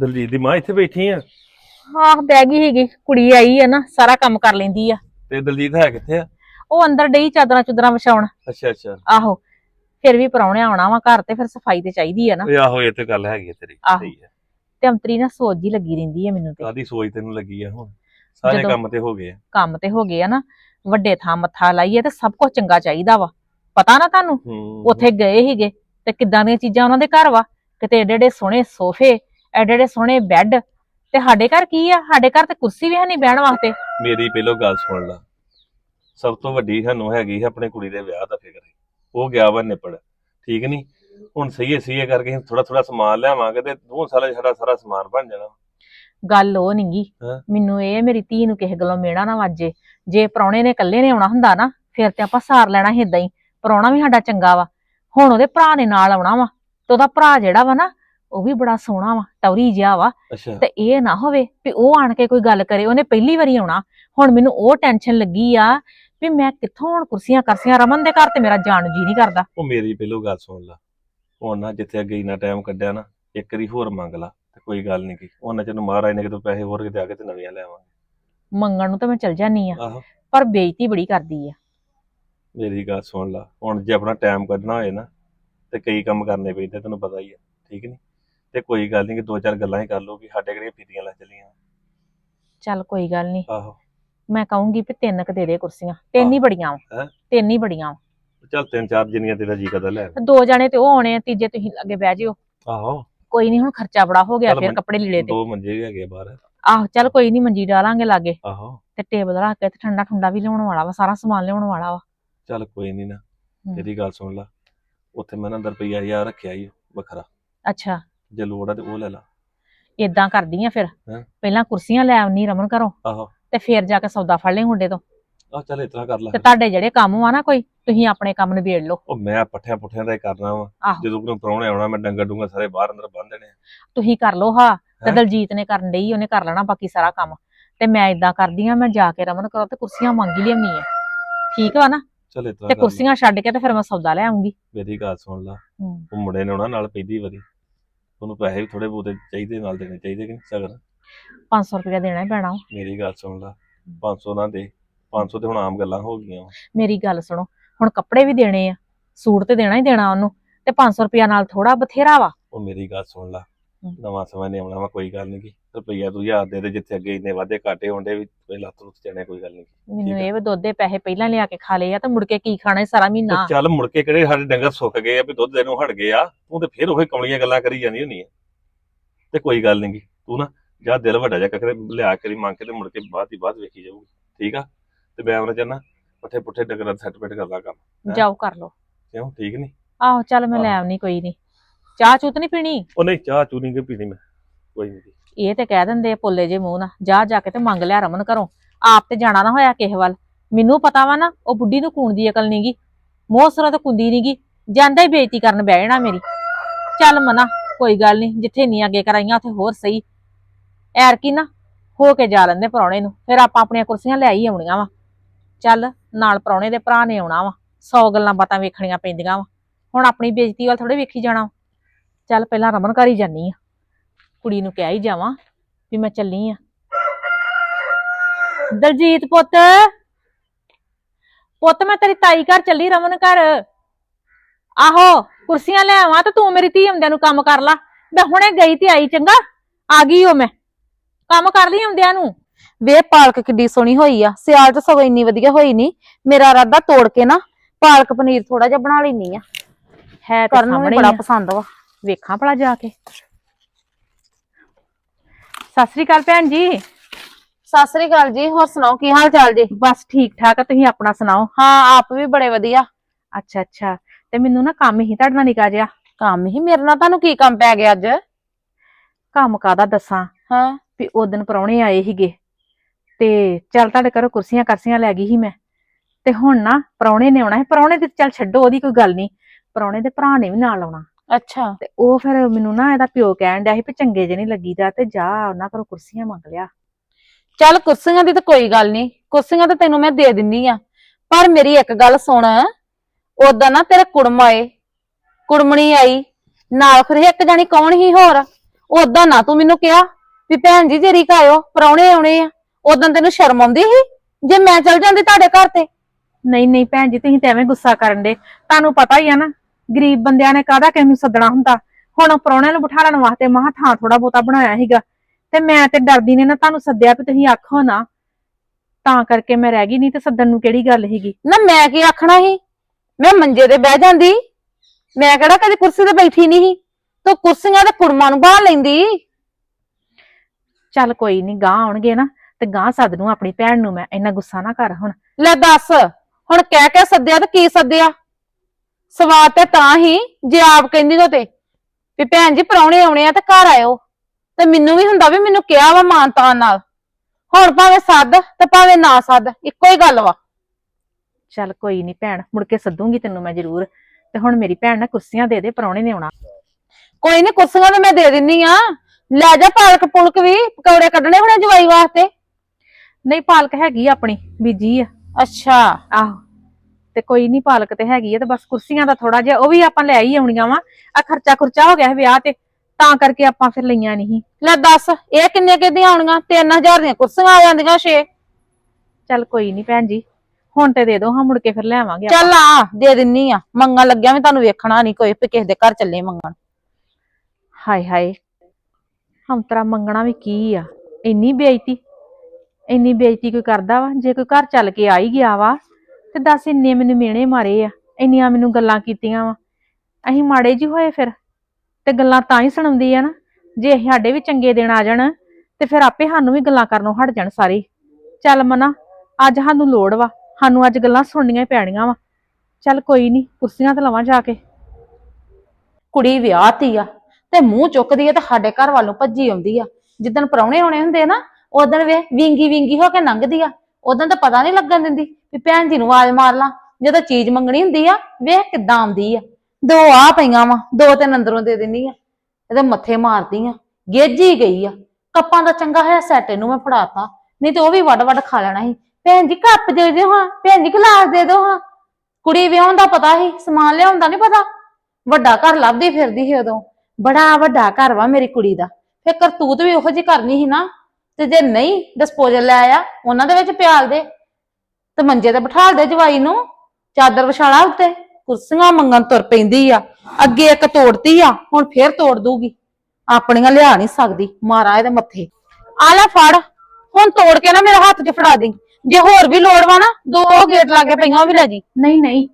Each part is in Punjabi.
ਦਲਜੀਤ ਦੀ ਮਾਂ ਇੱਥੇ ਬੈਠੀ ਆ? ਹਾਂ ਬਹਿ ਗਈ ਹੈਗੀ ਕੁੜੀ ਆਈ ਆ ਨਾ ਸਾਰਾ ਕੰਮ ਕਰ ਲੈਂਦੀ ਆ। ਤੇ ਦਲਜੀਤ ਹੈ ਕਿੱਥੇ ਆ? ਉਹ ਅੰਦਰ ਡਈ ਚਾਦਰਾਂ ਚੁਦਰਾਂ ਵਿਛਾਉਣ। ਅੱਛਾ ਅੱਛਾ। ਆਹੋ ਫਿਰ ਵੀ ਪਰੌਣੇ ਆਉਣਾ ਵਾ ਘਰ ਤੇ ਫਿਰ ਸਫ਼ਾਈ ਤੇ ਚਾਹੀਦੀ ਆ ਨਾ। ਓਏ ਆਹੋ ਇਹ ਤੇ ਗੱਲ ਹੈਗੀ ਆ ਤੇਰੀ। ਆਹੋ। ਸਹੀ ਹੈ ਤੇ ਅੰਤਰੀ ਨਾ ਸੋਚ ਜੀ ਲੱਗੀ ਰਹਿੰਦੀ ਆ ਮੈਨੂੰ ਤੇ। ਕਾਦੀ ਸੋਚ ਤੈਨੂੰ ਲੱਗੀ ਆ ਹੁਣ? ਸਾਰੇ ਜਦੋਂ- ਕੰਮ ਤੇ ਹੋ ਗਏ ਆ। ਕੰਮ ਤੇ ਹੋ ਗਏ ਆ ਨਾ ਵੱਡੇ ਥਾਂ ਮੱਥਾ ਲਾਈਏ ਤੇ ਸਭ ਕੁਝ ਚੰਗਾ ਚਾਹੀਦਾ ਵਾ। ਪਤਾ ਨਾ ਤੁਹਾਨੂੰ? ਹੂੰ। ਉੱਥੇ ਗਏ ਹੀਗੇ ਤੇ ਕਿੱਦਾਂ ਦੀਆਂ ਚੀਜ਼ਾਂ ਉਹਨਾਂ ਦੇ ਘਰ ਵਾ? ਕਿਤੇ ਏਡੇ ਏਡੇ ਸੋਹਣੇ ਸੋਫੇ ਏਡੇ ਏਡੇ ਸੋਹਣੇ ਬੈੱਡ ਤੇ ਸਾਡੇ ਘਰ ਕੀ ਆ? ਸਾਡੇ ਘਰ ਤੇ ਕੁਰਸੀ ਵੀ ਹੈ ਨਹੀਂ ਬਹਿਣ ਵਾਸਤੇ। ਮੇਰੀ ਪਹਿਲੋਂ ਗੱਲ ਸੁਣ ਲਾ। ਸਭ ਤੋਂ ਵੱਡੀ ਸਾਨੂੰ ਹੈਗੀ ਆਪਣੇ ਕੁੜੀ ਦੇ ਵਿਆਹ ਦਾ ਫਿਕਰ। ਉਹ ਗਿਆ ਵਾ ਨਿਪੜ ਠੀਕ ਨਹੀਂ ਹੁਣ ਸਹੀਏ ਸਹੀਏ ਕਰਕੇ ਥੋੜਾ ਥੋੜਾ ਸਮਾਨ ਲਿਆਵਾਂਗੇ ਤੇ ਦੋ ਸਾਲਾਂ ਸਾਡਾ ਸਾਰਾ ਸਮਾਨ ਬਣ ਜਾਣਾ। ਗੱਲ ਉਹ ਨਹੀਂਗੀ ਹਾਂ। ਮੈਨੂੰ ਇਹ ਮੇਰੀ ਧੀ ਨੂੰ ਕਿਸੇ ਗੱਲੋਂ ਮੇੜਾ ਨਾ ਵਾਜੇ। ਜੇ ਪ੍ਰਾਹੁਣੇ ਨੇ ਇਕੱਲੇ ਨੇ ਆਉਣਾ ਹੁੰਦਾ ਨਾ ਫਿਰ ਤੇ ਆਪਾਂ ਸਾਰ ਲੈਣਾ ਸੀ ਏਦਾਂ ਹੀ। ਪ੍ਰਾਹੁਣਾ ਵੀ ਸਾਡਾ ਚੰਗਾ ਵਾ। ਹੁਣ ਉਹਦੇ ਭਰਾ ਨੇ ਨਾਲ ਆਉਣਾ ਵਾ ਤੇ ਉਹਦਾ ਭਰਾ ਜਿਹੜਾ ਵਾ ਨਾ ਉਹ ਵੀ ਬੜਾ ਸੋਹਣਾ ਵਾ ਟੌਰੀ ਜਿਹਾ ਵਾ। ਅੱਛਾ। ਤੇ ਇਹ ਨਾ ਹੋਵੇ ਵੀ ਉਹ ਆਣ ਕੇ ਕੋਈ ਗੱਲ ਕਰੇ ਉਹਨੇ ਪਹਿਲੀ ਵਾਰੀ ਆਉਣਾ। ਹੁਣ ਮੈਨੂੰ ਉਹ ਟੈਨਸ਼ਨ ਲੱਗੀ ਆ ਵੀ ਮੈਂ ਕਿੱਥੋਂ ਹੁਣ ਕੁਰਸੀਆਂ ਕਰਸੀਆਂ ਰਮਨ ਦੇ ਘਰ ਤੇ ਮੇਰਾ ਜਾਣ ਨੂੰ ਜੀ ਨਹੀਂ ਕਰਦਾ। ਉਹ ਮੇਰੀ ਪਹਿਲੋਂ ਗੱਲ ਸੁਣ ਲਾ। ਹੁਣ ਨਾ ਜਿੱਥੇ ਅੱਗੇ ਇੰਨਾ ਟਾਈਮ ਕੱਢਿਆ ਨਾ ਇੱਕ ਵਾਰੀ ਹੋਰ ਮੰਗ ਲਾ ਤੇ ਕੋਈ ਗੱਲ ਨਹੀਂ ਕੀ। ਉਹਨਾਂ ਚ ਨੂੰ ਮਹਾਰਾਜ ਨੇ ਕਿਤੋਂ ਪੈਸੇ ਹੋਰ ਕਿਤੇ ਆ ਕੇ ਤੇ ਨਵੀਆਂ ਲੈ ਆਵਾਂਗੇ। ਮੰਗਣ ਨੂੰ ਤਾਂ ਮੈਂ ਚਲ ਜਾਨੀ ਆ ਆਹੋ। ਪਰ ਬੇਇੱਜ਼ਤੀ ਬੜੀ ਕਰਦੀ ਆ। ਮੇਰੀ ਗੱਲ ਸੁਣ ਲਾ। ਹੁਣ ਜੇ ਆਪਣਾ ਟਾਈਮ ਕੱਢਣਾ ਹੋਏ ਨਾ ਤੇ ਕਈ ਕੰਮ ਕਰਨੇ ਪੈਂਦੇ ਤੈਨੂੰ ਪਤਾ ਹੀ ਆ। ਠੀਕ ਨਹੀਂ ਤੇ ਕੋਈ ਗੱਲ ਨਹੀਂ ਕਿ ਦੋ ਚਾਰ ਗੱਲਾਂ ਹੀ ਕਰ ਲਓ ਕਿ ਸਾਡੇ ਕਿਹੜੀਆਂ ਫੀਤੀਆਂ ਲੱਗ ਚੱਲੀਆਂ। ਚੱਲ ਕੋਈ ਗੱਲ ਨਹੀਂ ਆਹੋ। ਮੈਂ ਕਹੂੰਗੀ ਵੀ ਤਿੰਨ ਕ ਦੇ ਦੇ ਕੁਰਸੀਆਂ ਤਿੰਨ ਹੀ ਬੜੀਆਂ ਵਾ। ਹੈਂ? ਤਿੰਨ ਹੀ ਬੜੀਆਂ ਵਾ। ਚੱਲ ਤਿੰਨ ਚਾਰ ਜਿੰਨੀਆਂ ਤੇਰਾ ਜੀ ਕਰਦਾ ਲੈ। ਆਵੀਂ। ਦੋ ਜਾਣੇ ਤੇ ਉਹ ਆਉਣੇ ਆ ਤੀਜੇ ਤੁਸੀਂ ਅੱਗੇ ਬਹਿ ਜਿਓ। ਆਹੋ। ਕੋਈ ਨਹੀਂ ਹੁਣ ਖਰਚਾ ਬੜਾ ਹੋ ਗਿਆ ਚੱਲ ਫਿਰ ਮੈਂ- ਕੱਪੜੇ ਲੀੜੇ ਤੇ। ਦੋ ਮੰਜੇ ਵੀ ਹੈਗੇ ਆ ਬਾਹਰ। ਆਹੋ ਚੱਲ ਕੋਈ ਨਹੀਂ ਮੰਜੀ ਡਾਲਾਂਗੇ ਲਾਗੇ। ਆਹੋ। ਤੇ ਟੇਬਲ ਰੱਖ ਕੇ ਤੇ ਠੰਡਾ ਠੰਡਾ ਵੀ ਲਿਆਉਣ ਵਾਲਾ ਵਾ ਸਾਰਾ ਸਮਾਨ ਲਿਆਉਣ ਵਾਲਾ ਵਾ। ਚੱਲ ਕੋਈ ਨਹੀਂ ਨਾ ਹੂੰ। ਤੇਰੀ ਗੱਲ ਸੁਣ ਲਾ। ਉੱਥੇ ਮੈਂ ਨਾ ਅੰਦਰ ਰੁਪਈਆ ਹਜ਼ਾਰ ਰੱਖਿਆ ਹੀ ਵੱਖਰਾ। ਅੱਛਾ। ਜੇ ਲੋੜ ਆ ਤੇ ਉਹ ਲੈ ਲਾ। ਇਦਾਂ ਕਰਦੀ ਆ ਫਿਰ। ਹੈਂ? ਪਹਿਲਾਂ ਕੁਰਸੀਆਂ ਲੈ ਆਉਣੀ ਰਮਨ ਘਰੋਂ ਆਹੋ। ਤੇ ਫਿਰ ਜਾ ਕੇ ਸੌਦਾ ਫੜ ਲਈ ਮੁੰਡੇ ਤੋਂ। ਆ ਚੱਲ ਇਤਨਾ ਕਰ ਲੈ ਤੇ ਤੁਹਾਡੇ ਜਿਹੜੇ ਕੰਮ ਆ ਨਾ ਕੋਈ ਤੁਸੀਂ ਆਪਣੇ ਕੰਮ ਨਿਬੇੜ ਲਓ। ਉਹ ਮੈਂ ਪੱਠਿਆਂ ਪੁੱਠਿਆਂ ਦਾ ਹੀ ਕਰਨਾ ਵਾ। ਆਹੋ। ਜਦੋਂ ਕੋਈ ਪ੍ਰਾਹੁਣੇ ਆਉਣਾ ਮੈਂ ਡੰਗਰ ਡੂੰਗਾ ਸਾਰੇ ਬਾਹਰ ਅੰਦਰ ਬੰਨ ਦੇਣੇ ਆ। ਤੁਸੀਂ ਕਰ ਲਓ ਹਾਂ ਤੇ ਹੈਂ? ਦਲਜੀਤ ਨੇ ਕਰਨ ਡਈ ਉਹਨੇ ਕਰ ਲੈਣਾ ਬਾਕੀ ਸਾਰਾ ਕੰਮ। ਤੇ ਮੈਂ ਇਦਾਂ ਕਰਦੀ ਆ ਮੈਂ ਜਾ ਕੇ ਰਮਨ ਘਰੋਂ ਤੇ ਕੁਰਸੀਆਂ ਮੰਗ ਹੀ ਲਿਆਉਣੀ ਆ। ਠੀਕ ਵਾ ਨਾ? ਚੱਲ ਇਤਨਾ ਤੇ ਕਰ ਲੈ। ਕੁਰਸੀਆਂ ਛੱਡ ਕੇ ਤੇ ਫਿਰ ਮੈਂ ਸੌਦਾ ਲੈ ਆਉਂਗੀ। ਮੇਰੀ ਗੱਲ ਸੁਣ ਲਾ। ਉਹ ਮੁੰਡੇ ਨੇ ਆਉਣਾ ਨਾਲ ਪਹਿਲੀ ਵਾਰੀ। ਉਹਨੂੰ ਪੈਸੇ ਵੀ ਥੋੜੇ ਬਹੁਤੇ ਚਾਹੀਦੇ ਨਾਲ ਦੇਣੇ ਚਾਹੀਦੇ ਕਿ ਨਹੀਂ ਸਗਨ 500 ਰੁਪਇਆ ਦੇਣਾ ਹੀ ਪੈਣਾ ਵਾ। ਮੇਰੀ ਗੱਲ ਸੁਣ ਲਾ 500 ਨਾ ਦੇ 500 ਤੇ ਹੁਣ ਆਮ ਗੱਲਾਂ ਹੋ ਗਈਆਂ ਵਾਂ। ਮੇਰੀ ਗੱਲ ਸੁਣੋ ਹੁਣ ਕੱਪੜੇ ਵੀ ਦੇਣੇ ਆ ਸੂਟ ਤੇ ਦੇਣਾ ਹੀ ਦੇਣਾ ਉਹਨੂੰ ਤੇ 500 ਰੁਪਇਆ ਨਾਲ ਥੋੜਾ ਬਥੇਰਾ ਵਾ ਉਹ ਮੇਰੀ ਗੱਲ ਸੁਣ ਲਾ। ਨਵਾਂ ਸਮਾਂ ਨੇ ਆਉਣਾ ਵਾ ਕੋਈ ਗੱਲ ਨਹੀਂ ਕੀ ਰੁਪਈਆ ਤੂੰ ਹਜ਼ਾਰ ਦੇ ਦੇ ਜਿੱਥੇ ਅੱਗੇ ਇੰਨੇ ਵਾਧੇ ਘਾਟੇ ਹੁੰਦੇ ਵੀ ਕੋਈ ਲੱਤ ਲੁੱਤ ਜਾਣੇ ਕੋਈ ਗੱਲ ਨਹੀਂ ਮੈਨੂੰ। ਇਹ ਵੀ ਦੁੱਧ ਦੇ ਪੈਸੇ ਪਹਿਲਾਂ ਲਿਆ ਕੇ ਖਾ ਲਏ ਆ ਤੇ ਮੁੜ ਕੇ ਕੀ ਖਾਣਾ ਸਾਰਾ ਮਹੀਨਾ? ਚੱਲ ਮੁੜ ਕੇ ਕਿਹੜੇ ਸਾਡੇ ਡੰਗਰ ਸੁੱਕ ਗਏ ਆ ਵੀ ਦੁੱਧ ਦੇ ਨੂੰ ਹਟ ਗਏ ਆ ਤੂੰ ਤੇ ਫੇਰ ਉਹੀ ਕਮਲੀਆਂ ਗੱਲਾਂ ਕਰੀ ਜਾਂਦੀ ਹੁੰਨੀ ਆ। ਤੇ ਕੋਈ ਗੱਲ ਨਹੀਂ ਤੂੰ ਨਾ ਜਾ ਦਿਲ ਵੱਡਾ ਜਾ ਕਰੇ ਲਿਆ ਕੇ ਮੰਗ ਕੇ ਤੇ ਮੁੜ ਕੇ ਬਾਅਦ ਹੀ ਬਾਅਦ ਵੇਖੀ ਜਾਊਗੀ ਠੀਕ ਆ? ਤੇ ਮੈਂ ਉਹਨਾਂ ਚਾਹਨਾ ਪੱਠੇ ਪੁੱਠੇ ਡੰਗਰਾਂ ਦਾ ਸੈਟਮੈਂਟ ਕਰਦਾ ਕੰਮ? ਜਾਓ ਕਰ ਲਓ। ਕਿਉਂ ਠੀਕ ਨਹੀਂ ਆਹੋ ਚੱਲ ਮੈਂ ਲੈ ਆਉਣੀ ਕੋਈ ਨਹੀਂ ਚਾਹ ਚੂਤ ਨਹੀਂ ਪੀਣੀ? ਉਹ ਨਹੀਂ ਚਾਹ ਚੂ ਨਹੀਂ ਕਿ ਪੀਣੀ ਮੈਂ। ਕੋਈ ਨਹੀਂ ਇਹ ਤੇ ਕਹਿ ਦਿੰਦੇ ਆ ਪੋਲੇ ਜੇ ਮੂੰਹ ਨਾਲ। ਜਾ ਜਾ ਕੇ ਤੇ ਮੰਗ ਲਿਆ ਰਮਨ ਘਰੋਂ। ਆਪ ਤੇ ਜਾਣਾ ਨਾ ਹੋਇਆ ਕਿਸੇ ਵੱਲ। ਮੈਨੂੰ ਪਤਾ ਵਾ ਨਾ ਉਹ ਬੁੱਢੀ ਨੂੰ ਕੂਣ ਦੀ ਅਕਲ ਨਹੀਂਗੀ ਮੋਹ ਸਰਾ ਤਾਂ ਕੁੰਦੀ ਨਹੀਂਗੀ ਜਾਂਦਾ ਹੀ ਬੇਇੱਜ਼ਤੀ ਕਰਨ ਬਹਿ ਜਾਣਾ ਮੇਰੀ। ਚੱਲ ਮਨਾ ਕੋਈ ਗੱਲ ਨਹੀਂ। ਜਿੱਥੇ ਨਹੀਂ ਅੱਗੇ ਕਰਾਈਆਂ ਉੱਥੇ ਹੋਰ ਸਹੀ। ਐਰ ਕੀ ਨਾ ਹੋ ਕੇ ਜਾ ਲੈਂਦੇ ਪ੍ਰਾਹੁਣੇ ਨੂੰ। ਫਿਰ ਆਪਾਂ ਆਪਣੀਆਂ ਕੁਰਸੀਆਂ ਲੈ ਹੀ ਆਉਣੀਆਂ ਵਾ। ਚੱਲ ਨਾਲ ਪ੍ਰਾਹੁਣੇ ਦੇ ਭਰਾ ਨੇ ਆਉਣਾ ਵਾ। ਸੌ ਗੱਲਾਂ ਬਾਤਾਂ ਵੇਖਣੀਆਂ ਪੈਂਦੀਆਂ ਵਾ। ਹੁਣ ਆਪਣੀ ਬੇਇੱਜ਼ਤੀ ਵੱਲ ਥੋੜੇ ਵੇਖੀ ਜਾਣਾ ਚੱਲ ਪਹਿਲਾਂ ਰਮਨ ਘਰ ਹੀ ਜਾਨੀ ਆ। ਕੁੜੀ ਨੂੰ ਕਹਿ ਹੀ ਜਾਵਾਂ ਵੀ ਮੈਂ ਚੱਲੀ ਆ। ਦਲਜੀਤ ਪੁੱਤ ਪੁੱਤ ਮੈਂ ਤੇਰੀ ਤਾਈ ਘਰ ਚੱਲੀ ਰਮਨ ਘਰ। ਆਹੋ ਕੁਰਸੀਆਂ ਲੈ ਆਵਾਂ ਤੇ ਤੂੰ ਮੇਰੀ ਧੀ ਹੁੰਦਿਆਂ ਨੂੰ ਕੰਮ ਕਰ ਲਾ। ਮੈਂ ਹੁਣੇ ਗਈ ਤੇ ਆਈ ਚੰਗਾ ਆ ਗਈ ਓ ਮੈਂ। ਕੰਮ ਕਰ ਲਈ ਹੁੰਦਿਆਂ ਨੂੰ। ਵੇ ਪਾਲਕ ਕਿੱਡੀ ਸੋਹਣੀ ਹੋਈ ਆ ਸਿਆਲ ਚ ਸਗੋਂ ਇੰਨੀ ਵਧੀਆ ਹੋਈ ਨਹੀਂ ਮੇਰਾ ਇਰਾਦਾ ਤੋੜ ਕੇ ਨਾ ਪਾਲਕ ਪਨੀਰ ਥੋੜਾ ਜਿਹਾ ਬਣਾ ਲੈਣੀ ਆ। ਹੈ ਤੇ ਕਰਨ ਨੂੰ ਵੀ ਸਾਹਮਣੇ ਬੜਾ ਆ। ਪਸੰਦ ਵਾ। ਵੇਖਾਂ ਭਲਾ ਜਾ ਕੇ। ਸਤਿ ਸ੍ਰੀ ਅਕਾਲ ਭੈਣ ਜੀ। ਸਤਿ ਸ੍ਰੀ ਅਕਾਲ ਜੀ ਹੋਰ ਸੁਣਾਓ ਕੀ ਹਾਲ ਚਾਲ ਜੀ? ਬਸ ਠੀਕ ਠਾਕ ਆ ਤੁਸੀਂ ਆਪਣਾ ਸੁਣਾਓ? ਹਾਂ ਆਪ ਵੀ ਬੜੇ ਵਧੀਆ। ਅੱਛਾ ਅੱਛਾ ਤੇ ਮੈਨੂੰ ਨਾ ਕੰਮ ਹੀ ਤੁਹਾਡੇ ਨਾਲ ਨਿਕਾ ਜਿਆ ਕੰਮ ਹੀ? ਮੇਰੇ ਨਾਲ ਤੁਹਾਨੂੰ ਕੀ ਕੰਮ ਪੈ ਗਿਆ ਅੱਜ? ਕੰਮ ਕਾਦਾ ਦੱਸਾਂ? ਹਾਂ। ਵੀ ਉਹ ਦਿਨ ਪ੍ਰਾਹੁਣੇ ਆਏ ਸੀਗੇ ਤੇ ਚੱਲ ਤੁਹਾਡੇ ਘਰੋਂ ਕੁਰਸੀਆਂ ਕਰਸੀਆਂ ਲੈ ਗਈ ਸੀ ਮੈਂ। ਤੇ ਹੁਣ ਨਾ ਪ੍ਰਾਹੁਣੇ ਨੇ ਆਉਣਾ ਹੈ ਪ੍ਰਾਹੁਣੇ ਤੇ ਚੱਲ ਛੱਡੋ ਉਹਦੀ ਕੋਈ ਗੱਲ ਨਹੀਂ। ਪ੍ਰਾਹੁਣੇ ਦੇ ਭਰਾ ਨੇ ਵੀ ਨਾਲ ਆਉਣਾ। ਅੱਛਾ। ਤੇ ਉਹ ਫਿਰ ਮੈਨੂੰ ਨਾ ਇਹਦਾ ਪਿਓ ਕਹਿਣ ਡਿਆ ਸੀ ਵੀ ਚੰਗੇ ਜੇ ਨਹੀਂ ਲੱਗੀਦਾ ਤੇ ਜਾ ਉਹਨਾਂ ਘਰੋਂ ਕੁਰਸੀਆਂ ਮੰਗ ਲਿਆ। ਚੱਲ ਕੁਰਸੀਆਂ ਦੀ ਤਾਂ ਕੋਈ ਗੱਲ ਨਹੀਂ ਕੁਰਸੀਆਂ ਤਾਂ ਤੈਨੂੰ ਮੈਂ ਦੇ ਦਿੰਨੀ ਆ। ਪਰ ਮੇਰੀ ਇੱਕ ਗੱਲ ਸੁਣ ਉਦਾਂ ਨਾ ਤੇਰੇ ਕੁੜਮ ਆਏ ਕੁੜਮਣੀ ਆਈ ਨਾਲ ਫਿਰ ਇੱਕ ਜਾਣੀ ਕੌਣ ਹੀ ਹੋਰ? ਉਦਾਂ ਨਾ ਤੂੰ ਮੈਨੂੰ ਕਿਹਾ ਵੀ ਭੈਣ ਜੀ ਜਰੀ ਕਾਇਓ ਪਰੌਣੇ ਆਉਣੇ ਆ। ਉਦੋਂ ਤੈਨੂੰ ਸ਼ਰਮ ਆਉਂਦੀ ਸੀ ਜੇ ਮੈਂ ਚਲ ਜਾਂਦੀ ਤੁਹਾਡੇ ਘਰ ਤੇ? ਨਹੀਂ ਨਹੀਂ ਭੈਣ ਜੀ ਤੁਸੀਂ ਤਾਂ ਐਵੇਂ ਗੁੱਸਾ ਕਰਨ ਦੇ। ਤੁਹਾਨੂੰ ਪਤਾ ਹੀ ਆ ਨਾ ਗਰੀਬ ਬੰਦਿਆਂ ਨੇ ਕਾਹਦਾ ਕਿਸੇ ਨੂੰ ਸੱਦਣਾ ਹੁੰਦਾ? ਹੁਣ ਪ੍ਰਾਹੁਣਿਆਂ ਨੂੰ ਬਿਠਾਉਣ ਵਾਸਤੇ ਮਹਾ ਥਾਂ ਥੋੜਾ ਬਹੁਤਾ ਬਣਾਇਆ ਸੀਗਾ। ਤੇ ਮੈਂ ਤੇ ਡਰਦੀ ਨੇ ਨਾ ਤੁਹਾਨੂੰ ਸੱਦਿਆ ਵੀ ਤੁਸੀਂ ਆਖੋ ਨਾ। ਤਾਂ ਕਰਕੇ ਮੈਂ ਰਹਿ ਗਈ ਨਹੀਂ ਤੇ ਸੱਦਣ ਨੂੰ ਕਿਹੜੀ ਗੱਲ ਸੀਗੀ? ਨਾ ਮੈਂ ਕੀ ਆਖਣਾ ਸੀ? ਮੈਂ ਮੰਜੇ ਤੇ ਬਹਿ ਜਾਂਦੀ। ਮੈਂ ਕਿਹੜਾ ਕਦੇ ਕੁਰਸੀ ਤੇ ਬੈਠੀ ਨਹੀਂ ਸੀ? ਤੂੰ ਕੁਰਸੀਆਂ ਤੇ ਕੁੜਮਾਂ ਨੂੰ ਬਾਹ ਲੈਂਦੀ। ਚੱਲ ਕੋਈ ਨਹੀਂ ਗਾਂ ਆਉਣਗੇ ਨਾ ਤੇ ਗਾਂ ਸੱਦ ਨੂੰ ਆਪਣੀ ਭੈਣ ਨੂੰ ਮੈਂ। ਇੰਨਾ ਗੁੱਸਾ ਨਾ ਕਰ ਹੁਣ। ਲੈ ਦੱਸ ਹੁਣ ਕਹਿ ਕੇ ਸੱਦਿਆ ਤੇ ਕੀ ਸੱਦਿਆ? ਸਵਾਦ ਤੇ ਤਾਂ ਹੀ ਜੇ ਆਪ ਕਹਿੰਦੀ ਹੋ ਤੇ। ਵੀ ਭੈਣ ਜੀ ਪਰੌਣੇ ਆਉਣੇ ਆ ਤੇ ਘਰ ਆਇਓ। ਤੇ ਮੈਨੂੰ ਵੀ ਹੁੰਦਾ ਵੀ ਮੈਨੂੰ ਕਿਹਾ ਵਾ ਮਾਨਤਾਨ ਨਾਲ। ਹੁਣ ਭਾਵੇਂ ਸੱਦ ਤੇ ਭਾਵੇਂ ਨਾ ਸੱਦ ਇੱਕੋ ਹੀ ਗੱਲ ਵਾ। ਚੱਲ ਕੋਈ ਨਹੀਂ ਭੈਣ ਮੁੜ ਕੇ ਸੱਦੂਗੀ ਤੈਨੂੰ ਮੈਂ ਜ਼ਰੂਰ। ਤੇ ਹੁਣ ਮੇਰੀ ਭੈਣ ਨਾ ਕੁਰਸੀਆਂ ਦੇ ਦੇ ਪ੍ਰਾਹੁਣੇ ਨੇ ਆਉਣਾ। ਕੋਈ ਨਹੀਂ ਕੁਰਸੀਆਂ ਤੇ ਮੈਂ ਦੇ ਦਿੰਨੀ ਆ। ਲੈ ਜਾ ਪਾਲਕ ਪੁਲਕ ਵੀ ਪਕੌੜੇ ਕੱਢਣੇ ਹੋਣੇ ਜਵਾਈ ਵਾਸਤੇ। ਨਹੀਂ ਪਾਲਕ ਹੈਗੀ ਆ ਆਪਣੀ ਬੀਜੀ ਆ। ਅੱਛਾ। ਆਹੋ। ਤੇ ਕੋਈ ਨਹੀਂ ਪਾਲਕ ਤੇ ਹੈਗੀ ਆ ਤੇ ਬਸ ਕੁਰਸੀਆਂ ਦਾ ਥੋੜਾ ਜਿਹਾ ਉਹ ਵੀ ਆਪਾਂ ਲੈ ਹੀ ਆਉਣੀਆਂ ਵਾ। ਆ ਖਰਚਾ ਖੁਰਚਾ ਹੋ ਗਿਆ ਸੀ ਵਿਆਹ ਤੇ ਤਾਂ ਕਰਕੇ ਆਪਾਂ ਫਿਰ ਲਈਆਂ ਨਹੀਂ। ਲੈ ਦੱਸ ਇਹ ਕਿੰਨੇ ਕਿਦੀਆਂ ਆਉਣੀਆਂ? 3000 ਦੀਆਂ ਕੁਰਸੀਆਂ ਆ ਜਾਂਦੀਆਂ 6 ਚੱਲ ਕੋਈ ਨਹੀਂ ਭੈਣ ਜੀ ਹੁਣ ਤੇ ਦੇ ਦੋ ਹਾਂ ਮੁੜ ਕੇ ਫਿਰ ਲੈ ਆਵਾਂਗੇ ਆਪਾਂ। ਚੱਲ ਆ ਦੇ ਦਿੰਨੀ ਆ। ਮੰਗਣ ਲੱਗਿਆ ਵੀ ਤੁਹਾਨੂੰ ਵੇਖਣਾ ਨਹੀਂ ਕੋਈ ਵੀ ਕਿਸੇ ਦੇ ਘਰ ਚੱਲੇ ਮੰਗਣ। ਹਾਏ ਹਾਏ ਹਮਤਰਾ ਮੰਗਣਾ ਵੀ ਕੀ ਆ? ਇੰਨੀ ਬੇਇੱਜ਼ਤੀ ਇੰਨੀ ਬੇਇੱਜ਼ਤੀ ਕੋਈ ਕਰਦਾ ਵਾ? ਜੇ ਕੋਈ ਘਰ ਚੱਲ ਕੇ ਆ ਹੀ ਗਿਆ ਵਾ ਤੇ ਦੱਸ ਇੰਨੇ ਮੈਨੂੰ ਮਿਹਣੇ ਮਾਰੇ ਆ, ਇੰਨੀਆਂ ਮੈਨੂੰ ਗੱਲਾਂ ਕੀਤੀਆਂ ਵਾ। ਅਸੀਂ ਮਾੜੇ ਜੀ ਹੋਏ ਫਿਰ, ਤੇ ਗੱਲਾਂ ਤਾਂ ਹੀ ਸੁਣਾਉਂਦੀ ਆ ਨਾ, ਜੇ ਅਸੀਂ ਸਾਡੇ ਵੀ ਚੰਗੇ ਦਿਨ ਆ ਜਾਣ, ਤੇ ਫਿਰ ਆਪੇ ਸਾਨੂੰ ਵੀ ਗੱਲਾਂ ਕਰਨੋਂ ਹਟ ਜਾਣ ਸਾਰੇ। ਚੱਲ ਮਨਾ, ਅੱਜ ਸਾਨੂੰ ਲੋੜ ਵਾ, ਸਾਨੂੰ ਅੱਜ ਗੱਲਾਂ ਸੁਣਨੀਆਂ ਹੀ ਪੈਣੀਆਂ ਵਾ। ਚੱਲ ਕੋਈ ਨਹੀਂ ਕੁਰਸੀਆਂ ਤੇ ਲਵਾਂ ਜਾ ਕੇ। ਕੁੜੀ ਵਿਆਹਤੀ ਆ, ਤੇ ਮੂੰਹ ਚੁੱਕਦੀ ਆ ਤੇ ਸਾਡੇ ਘਰ ਵੱਲੋਂ ਭੱਜੀ ਆਉਂਦੀ ਆ। ਜਿੱਦਣ ਪ੍ਰਾਹੁਣੇ ਆਉਣੇ ਹੁੰਦੇ ਨਾ, ਉਦੋਂ ਵੇ ਵਿੰਗੀ ਵਿੰਗੀ ਹੋ ਕੇ ਲੰਘਦੀ ਆ। ਉਦੋਂ ਤਾਂ ਪਤਾ ਨਹੀਂ ਲੱਗਣ ਦਿੰਦੀ ਵੀ ਭੈਣ ਜੀ ਨੂੰ ਆਵਾਜ਼ ਮਾਰ ਲਾਂ। ਜਦੋਂ ਚੀਜ਼ ਮੰਗਣੀ ਹੁੰਦੀ ਆ, ਵੇਖ ਕਿੱਦਾਂ ਆਉਂਦੀ ਆ। ਦੋ ਆ ਪਈਆਂ ਵਾ, ਦੋ ਤਿੰਨ ਅੰਦਰੋਂ ਦੇ ਦਿੰਦੀ ਆ। ਇਹਦੇ ਮੱਥੇ ਮਾਰਦੀ ਆ, ਗੇਜੀ ਗਈ ਆ। ਕੱਪਾਂ ਦਾ ਚੰਗਾ ਹੋਇਆ ਸੈਟ ਇਹਨੂੰ ਮੈਂ ਫੜਾਤਾ। ਨਹੀਂ ਤੇ ਉਹ ਵੀ ਵੱਡ ਵੱਡ ਖਾ ਲੈਣਾ ਸੀ। ਭੈਣ ਜੀ ਕੱਪ ਦੇ ਦਿਓ ਹਾਂ, ਭੈਣ ਜੀ ਗਲਾਸ ਦੇ ਦਿਓ ਹਾਂ। ਕੁੜੀ ਵਿਆਹੁਣ ਦਾ ਪਤਾ ਸੀ, ਸਮਾਨ ਲਿਆਉਣ ਦਾ ਨਹੀਂ ਪਤਾ। ਵੱਡਾ ਘਰ ਲੱਭਦੀ ਫਿਰਦੀ ਸੀ ਉਦੋਂ। ਬੜਾ ਵੱਡਾ ਘਰ ਵਾ ਮੇਰੀ ਕੁੜੀ ਦਾ। ਫੇਰ ਕਰਤੂਤ ਵੀ ਉਹੋ ਜਿਹੀ ਕਰਨੀ ਸੀ ਨਾ। ਤੇ ਜੇ ਨਹੀਂ ਡਿਸਪੋਜ਼ਲ ਲੈ ਆਇਆ, ਉਹਨਾਂ ਦੇ ਵਿੱਚ ਪਿਆਲ ਦੇ। ਤੇ ਮੰਜੇ ਤੇ ਬਿਠਾਲ ਦੇ ਜਵਾਈ ਨੂੰ, ਚਾਦਰ ਵਿਛਾਲਾ ਉੱਤੇ। ਕੁਰਸੀਆਂ ਮੰਗਣ ਤੁਰ ਪੈਂਦੀ ਆ। ਅੱਗੇ ਇੱਕ ਤੋੜਤੀ ਆ, ਹੁਣ ਫੇਰ ਤੋੜ ਦੂਗੀ ਆਪਣੀਆਂ ਲਿਆ ਨਹੀਂ ਸਕਦੀ, ਮਾਰਾ ਇਹਦੇ ਮੱਥੇ। ਆ ਲੈ ਫੜ, ਹੁਣ ਤੋੜ ਕੇ ਨਾ ਮੇਰੇ ਹੱਥ 'ਚ ਫੜਾ ਦੇ। ਜੇ ਹੋਰ ਵੀ ਲੋੜ ਵਾ ਨਾ, ਦੋ ਗੇਟ ਲਾਗੇ ਪਈਆਂ ਉਹ ਵੀ ਲੈ ਜੀ। ਨਹੀਂ ਨਹੀਂ।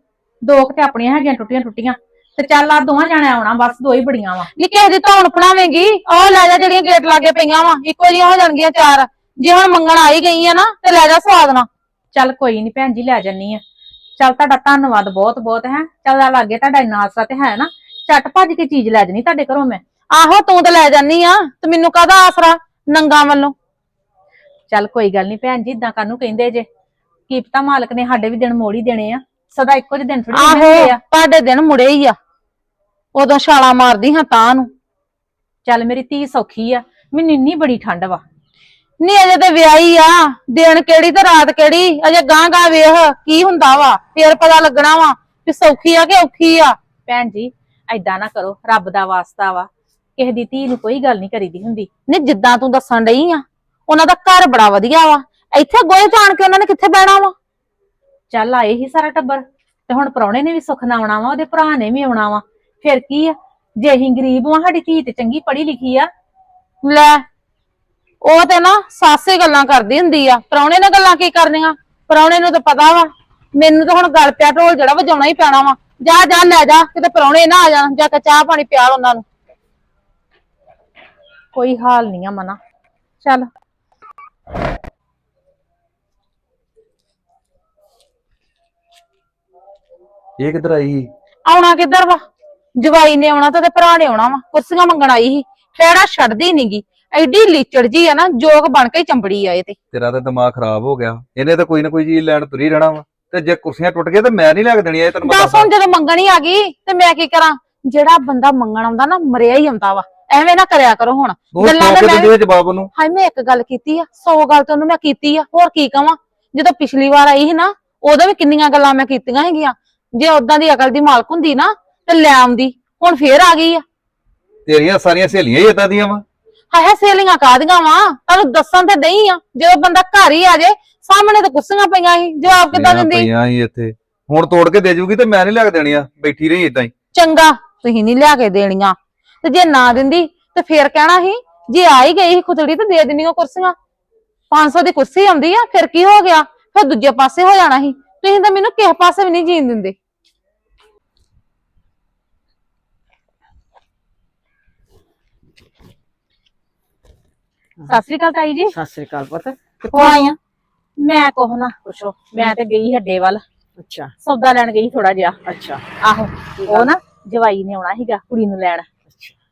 ਦੋ ਕੁ ਤੇ ਆਪਣੀਆਂ ਹੈਗੀਆਂ ਟੁੱਟੀਆਂ ਟੁੱਟੀਆਂ ਤੇ ਚੱਲ ਆ ਦੋਵਾਂ ਜਾਣੇ ਆਉਣਾ ਬਸ ਦੋ ਹੀ ਬੜੀਆਂ ਵਾ। ਨੀ ਕਿਸੇ ਦੀ ਧੌਣ ਪਣਾਵੇਂਗੀ ਉਹ ਲੈ ਜਾ ਜਿਹੜੀਆਂ ਗੇਟ ਲਾਗੇ ਪਈਆਂ ਵਾ ਇੱਕੋ ਜਿਹੀਆਂ ਹੋ ਜਾਣਗੀਆਂ ਚਾਰ ਜੇ ਹੁਣ ਮੰਗਣ ਆਈ ਗਈ ਆ ਨਾ ਤੇ ਲੈ ਜਾ ਸਵਾਦ ਨਾਲ। ਚੱਲ ਕੋਈ ਨਹੀਂ ਭੈਣ ਜੀ ਲੈ ਜੰਨੀ ਆ। ਚੱਲ ਤੁਹਾਡਾ ਧੰਨਵਾਦ ਬਹੁਤ ਬਹੁਤ ਹੈ। ਚੱਲ ਆ ਲਾਗੇ ਤੁਹਾਡਾ ਇੰਨਾ ਆਸਰਾ ਤੇ ਹੈ ਨਾ। ਝਟ ਭੱਜ ਕੇ ਚੀਜ਼ ਲੈ ਜਣੀ ਤੁਹਾਡੇ ਘਰੋਂ ਮੈਂ। ਆਹੋ ਤੂੰ ਤਾਂ ਲੈ ਜਾਨੀ ਆ ਤੇ ਮੈਨੂੰ ਕਾਹਦਾ ਆਸਰਾ ਨੰਗਾ ਵੱਲੋਂ? ਚੱਲ ਕੋਈ ਗੱਲ ਨਹੀਂ ਭੈਣ ਜੀ ਇਦਾਂ ਕਾਨੂੰ ਕਹਿੰਦੇ ਜੇ। ਕੀ ਪਤਾ ਮਾਲਕ ਨੇ ਸਾਡੇ ਵੀ ਦਿਨ ਮੋੜ ਦੇਣੇ ਆ। ਸਦਾ ਇੱਕੋ ਜਿਹੇ ਦਿਨ ਥੋੜੀ ਆਹੋ ਹੁੰਦੇ ਆ। ਤੁਹਾਡੇ ਦਿਨ ਮੁੜੇ ਹੀ ਆ। ਉਦੋਂ ਛਾਲਾ ਮਾਰਦੀ ਹਾਂ ਤਾਂ ਨੂੰ। ਚੱਲ ਮੇਰੀ ਧੀ ਸੌਖੀ ਆ, ਮੈਨੂੰ ਇੰਨੀ ਬੜੀ ਠੰਡ ਵਾ। ਨੀ ਅਜੇ ਤੇ ਵਿਆਹੀ ਆ, ਦਿਨ ਕਿਹੜੀ ਤੇ ਰਾਤ ਕਿਹੜੀ, ਅਜੇ ਗਾਂ ਗਾਂ ਵੇਖ ਕੀ ਹੁੰਦਾ ਵਾ, ਫੇਰ ਪਤਾ ਲੱਗਣਾ ਵਾ ਕਿ ਸੌਖੀ ਆ ਕਿ ਔਖੀ ਆ। ਭੈਣ ਜੀ ਐਦਾਂ ਨਾ ਕਰੋ, ਰੱਬ ਦਾ ਵਾਸਤਾ ਵਾ। ਕਿਸੇ ਦੀ ਧੀ ਨੂੰ ਕੋਈ ਗੱਲ ਨਹੀਂ ਕਰੀਦੀ ਹੁੰਦੀ। ਨਹੀਂ ਜਿੱਦਾਂ ਤੂੰ ਦੱਸਣ ਡਈ ਆ, ਉਹਨਾਂ ਦਾ ਘਰ ਬੜਾ ਵਧੀਆ ਵਾ। ਇੱਥੇ ਗੋਏ ਜਾਣ ਕੇ ਉਹਨਾਂ ਨੇ ਕਿੱਥੇ ਬਹਿਣਾ ਵਾ? ਚੱਲ ਆਏ ਹੀ ਸਾਰਾ ਟੱਬਰ, ਤੇ ਹੁਣ ਪ੍ਰਾਹੁਣੇ ਨੇ ਵੀ ਸੁੱਖ ਨਾਲ ਆਉਣਾ ਵਾ, ਉਹਦੇ ਭਰਾ ਨੇ ਵੀ ਆਉਣਾ ਵਾ। ਫਿਰ ਕੀ ਆ? ਜੇ ਅਸੀਂ ਗਰੀਬ ਵਾਂ ਸਾਡੀ ਧੀ ਤੇ ਚੰਗੀ ਪੜ੍ਹੀ ਲਿਖੀ ਆ। ਲੈ ਉਹ ਤੇ ਨਾ ਸਾਸੇ ਗੱਲਾਂ ਕਰਦੀ ਹੁੰਦੀ ਆ। ਪ੍ਰਾਹੁਣੇ ਨੇ ਗੱਲਾਂ ਕੀ ਕਰਨੀਆਂ? ਪ੍ਰਾਹੁਣੇ ਨੂੰ ਤਾਂ ਪਤਾ ਵਾ। ਮੈਨੂੰ ਤਾਂ ਹੁਣ ਗਲ ਪਿਆ ਢੋਲ ਜਿਹੜਾ ਵਜਾਉਣਾ ਹੀ ਪੈਣਾ ਵਾ। ਜਾ ਜਾ ਲੈ ਜਾ ਕਿਤੇ ਪ੍ਰਾਹੁਣੇ ਨਾ ਆ ਜਾਣ। ਜਾ ਕੇ ਚਾਹ ਪਾਣੀ ਪਿਆਲ ਉਹਨਾਂ ਨੂੰ। ਕੋਈ ਹਾਲ ਨਹੀਂ ਆ ਮਨਾ। ਚੱਲ। ਇਹ ਕਿੱਧਰ ਆਈ? ਆਉਣਾ ਕਿੱਧਰ ਵਾ? ਜਵਾਈ ਨੇ ਆਉਣਾ ਤੇ ਉਹਦੇ ਭਰਾ ਨੇ ਆਉਣਾ ਵਾ ਕੁਰਸੀਆਂ ਮੰਗਣ ਆਈ ਸੀ ਖੇੜਾ ਛੱਡਦੀ ਨਹੀਂਗੀ ਐਡੀ ਲੀਚੜ ਜੀ ਆ ਨਾ ਜੋਗ ਬਣ ਕੇ ਹੀ ਚੰਬੜੀ ਆ ਇਹ ਤੇ। ਤੇਰਾ ਤਾਂ ਦਿਮਾਗ ਖਰਾਬ ਹੋ ਗਿਆ। ਇਹਨੇ ਤਾਂ ਕੋਈ ਨਾ ਕੋਈ ਚੀਜ਼ ਲੈਣ ਤੁਰੀ ਰਹਿਣਾ ਵਾ। ਤੇ ਜੇ ਕੁਰਸੀਆਂ ਟੁੱਟ ਗਈਆਂ ਤੇ ਮੈਂ ਨਹੀਂ ਲੈ ਕੇ ਦੇਣੀਆਂ ਇਹ ਤੈਨੂੰ ਦੱਸ ਹੁਣ ਜਦੋਂ ਮੰਗਣ ਹੀ ਆ ਗਈ ਤੇ ਮੈਂ ਕੀ ਕਰਾਂ? ਜਿਹੜਾ ਬੰਦਾ ਮੰਗਣ ਆਉਂਦਾ ਨਾ ਮਰਿਆ ਹੀ ਆਉਂਦਾ ਵਾ। ਐਵੇਂ ਨਾ ਕਰਿਆ ਕਰੋ ਹੁਣ। ਉਹ ਗੱਲਾਂ ਸੌ ਕੇ ਮੈਂ ਦਿੰਦੀ ਹੈ ਜਵਾਬ ਉਹਨੂੰ ਹਾਏ ਮੈਂ ਇੱਕ ਗੱਲ ਕੀਤੀ ਆ 100 ਗੱਲ ਤਾਂ ਉਹਨੂੰ ਮੈਂ ਕੀਤੀ ਆ ਹੋਰ ਕੀ ਕਵਾਂ? ਜਦੋਂ ਪਿਛਲੀ ਵਾਰ ਆਈ ਸੀ ਨਾ ਉਦੋਂ ਵੀ ਕਿੰਨੀਆਂ ਗੱਲਾਂ ਮੈਂ ਕੀਤੀਆਂ ਹੈਗੀਆਂ। ਜੇ ਉਦਾਂ ਦੀ ਅਕਲ ਦੀ ਮਾਲਕ ਹੁੰਦੀ ਨਾ ਤੇ ਲੈ ਆਉਂਦੀ ਹੁਣ ਫੇਰ ਆ ਗਈ ਆ। ਤੇਰੀਆਂ ਸਾਰੀਆਂ ਸਹੇਲੀਆਂ ਹੀ ਇਦਾਂ ਦੀਆਂ ਵਾ? ਹਾਏ ਸੇਲੀਆਂ ਕਾਦੀਆਂ ਵਾ? ਤੁਹਾਨੂੰ ਦੱਸਣ ਤੇ ਨਹੀਂ ਆ ਜਦੋਂ ਬੰਦਾ ਘਰ ਹੀ ਆ ਜੇ ਸਾਹਮਣੇ ਤਾਂ ਕੁੱਸੀਆਂ ਪਈਆਂ ਸੀ ਜਵਾਬ ਕਿੱਦਾਂ ਦਿੰਦੀ? ਪਈਆਂ ਹੀ ਇੱਥੇ। ਹੁਣ ਤੋੜ ਕੇ ਦੇ ਜੂਗੀ ਤੇ ਮੈਂ ਨਹੀਂ ਲੱਗ ਦੇਣੀਆਂ ਬੈਠੀ ਰਹੀ ਇਦਾਂ ਹੀ। ਚੰਗਾ ਤੁਸੀਂ ਨਹੀਂ ਲਿਆ ਕੇ ਦੇਣੀਆਂ। ਤੇ ਜੇ ਨਾ ਦਿੰਦੀ ਤੇ ਫੇਰ ਕਹਿਣਾ ਸੀ ਜੇ ਆ ਹੀ ਗਈ ਸੀ ਖੁਦੜੀ ਤੇ ਦੇ ਦੇਣੀਆਂ ਕੁਰਸੀਆਂ। 500 ਦੀ ਕੁਰਸੀ ਆਉਂਦੀ ਆ ਫਿਰ ਕੀ ਹੋ ਗਿਆ? ਫਿਰ ਦੂਜੇ ਪਾਸੇ ਹੋ ਜਾਣਾ ਸੀ। ਤੁਸੀਂ ਤਾਂ ਮੈਨੂੰ ਕਿਸੇ ਪਾਸੇ ਵੀ ਨਹੀਂ ਜੀਣ ਦਿੰਦੇ। ਸਤਿ ਸ੍ਰੀ ਅਕਾਲ ਤਾਈ ਜੀ। ਸਤਿ ਸ੍ਰੀ ਅਕਾਲ ਪੁੱਤ। ਕਿੱਥੋਂ ਆਈ ਆ? ਮੈਂ ਕੋਹ ਨਾ ਪੁੱਛੋ। ਮੈਂ ਤੇ ਗਈ ਹੱਡੇ ਵੱਲ। ਅੱਛਾ। ਸੌਦਾ ਲੈਣ ਗਈ ਥੋੜਾ ਜਿਹਾ। ਅੱਛਾ। ਆਹੋ ਉਹ ਨਾ ਜਵਾਈ ਨੇ ਆਉਣਾ ਸੀਗਾ ਕੁੜੀ ਨੂੰ ਲੈਣ।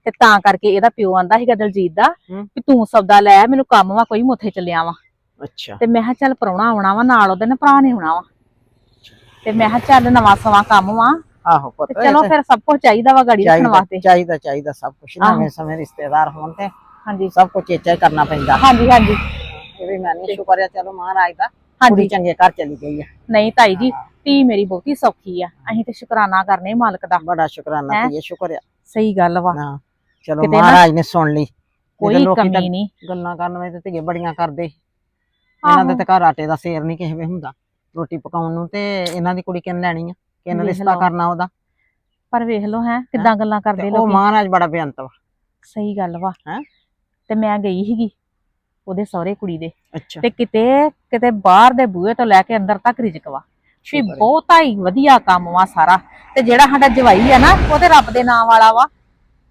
ਤੇ ਤਾਂ ਕਰਕੇ ਇਹਦਾ ਪਿਓ ਆਂਦਾ ਸੀਗਾ ਦਲਜੀਤ ਦਾ। ਵੀ ਤੂੰ ਸੌਦਾ ਲੈ ਮੈਨੂੰ ਕੰਮ ਵਾ ਕੋਈ ਮੁੱਥੇ ਚੱਲਿਆ ਵਾ। ਅੱਛਾ। ਤੇ ਮੈਂ ਕਿਹਾ ਚੱਲ ਪ੍ਰਾਹੁਣਾ ਆਉਣਾ ਵਾ ਨਾਲ ਉਹਦੇ ਨੇ ਭਰਾ ਨੇ ਆਉਣਾ ਵਾ। ਤੇ ਮੈਂ ਕਿਹਾ ਚੱਲ ਨਵਾਂ ਸਵਾ ਕੰਮ ਵਾ। ਆਹੋ ਪੁੱਤ ਚਲੋ ਫਿਰ ਸਭ ਕੁਝ ਚਾਹੀਦਾ ਵਾ ਗਾੜੀ ਰੱਖਣ ਵਾਸਤੇ। ਚਾਹੀਦਾ ਚਾਹੀਦਾ ਸਭ ਕੁਝ। ਨਵੇਂ ਸਮੇਂ ਰਿਸ਼ਤੇਦਾਰ ਹੋਣ ਤੇ। ਹਾਂਜੀ। ਸਭ ਕੁਝ ਹੀ ਕਰਨਾ ਪੈਂਦਾ। ਹਾਂਜੀ ਹਾਂਜੀ। ਇਹ ਵੀ ਮੈਂ ਨਹੀਂ ਸ਼ੁਕਰ ਚਲੋ ਮਹਾਰਾਜ ਦਾ। ਹਾਂਜੀ। ਚੰਗੇ ਘਰ ਚਲੀ ਗਈ ਆ। ਨਹੀਂ ਤਾਈ ਜੀ ਧੀ ਮੇਰੀ ਬਹੁਤੀ ਸੌਖੀ ਆ। ਅਸੀਂ ਤੇ ਸ਼ੁਕਰਾਨਾ ਕਰਨੇ ਮਾਲਕ ਦਾ। ਬੜਾ ਸ਼ੁਕਰਾਨਾ? ਧੀਏ ਸ਼ੁਕਰ ਆ। ਸਹੀ ਗੱਲ ਵਾ। ਹਾਂ ਚਲੋ ਮਹਾਰਾਜ ਨੇ ਸੁਣ ਲਈ। ਕੋਈ ਤਾਂ ਕਮੀ ਨਹੀਂ। ਗੱਲਾਂ ਕਰਨ ਵਿੱਚ ਧੀਏ ਬੜੀਆਂ ਕਰਦੇ। ਇਹਨਾਂ ਦੇ। ਤੇ ਘਰ ਆਟੇ ਦਾ ਸੇਰ ਨਹੀਂ ਕਿਸੇ ਵੇ ਹੁੰਦਾ। ਰੋਟੀ ਪਕਾਉਣ ਨੂੰ ਤੇ ਇਹਨਾਂ ਦੀ ਕੁੜੀ ਕਿੰਨ ਲੈਣੀ ਆ? ਕਿੰਨ ਰਿਸ਼ਤਾ। ਕਰਨਾ ਉਹਦਾ? ਪਰ ਵੇਖ ਲਓ ਹੈ? ਕਿਦਾਂ ਗੱਲਾਂ ਤੇ ਕਰਦੇ ਉਹ ਲੋਕੀ। ਮਹਾਰਾਜ ਬੜਾ ਬੇਅੰਤ ਵਾ। ਸਹੀ ਗੱਲ ਵਾ। ਹੈਂ? ਤੇ ਮੈਂ ਗਈ ਸੀਗੀ ਉਹਦੇ ਸਹੁਰੇ ਕੁੜੀ ਦੇ। ਅੱਛਾ। ਤੇ ਕਿਤੇ ਕਿਤੇ ਬਾਹਰ ਦੇ ਬੂਹੇ ਤੋਂ ਲੈ ਕੇ ਅੰਦਰ ਤੱਕ ਰਿਜਕ ਵਾ। ਬਹੁਤਾ ਹੀ ਵਧੀਆ ਕੰਮ ਵਾ ਸਾਰਾ। ਤੇ ਜਿਹੜਾ ਸਾਡਾ ਜਵਾਈ ਆ ਨਾ ਉਹ ਤੇ ਰੱਬ ਦੇ ਨਾਮ ਵਾਲਾ ਵਾ।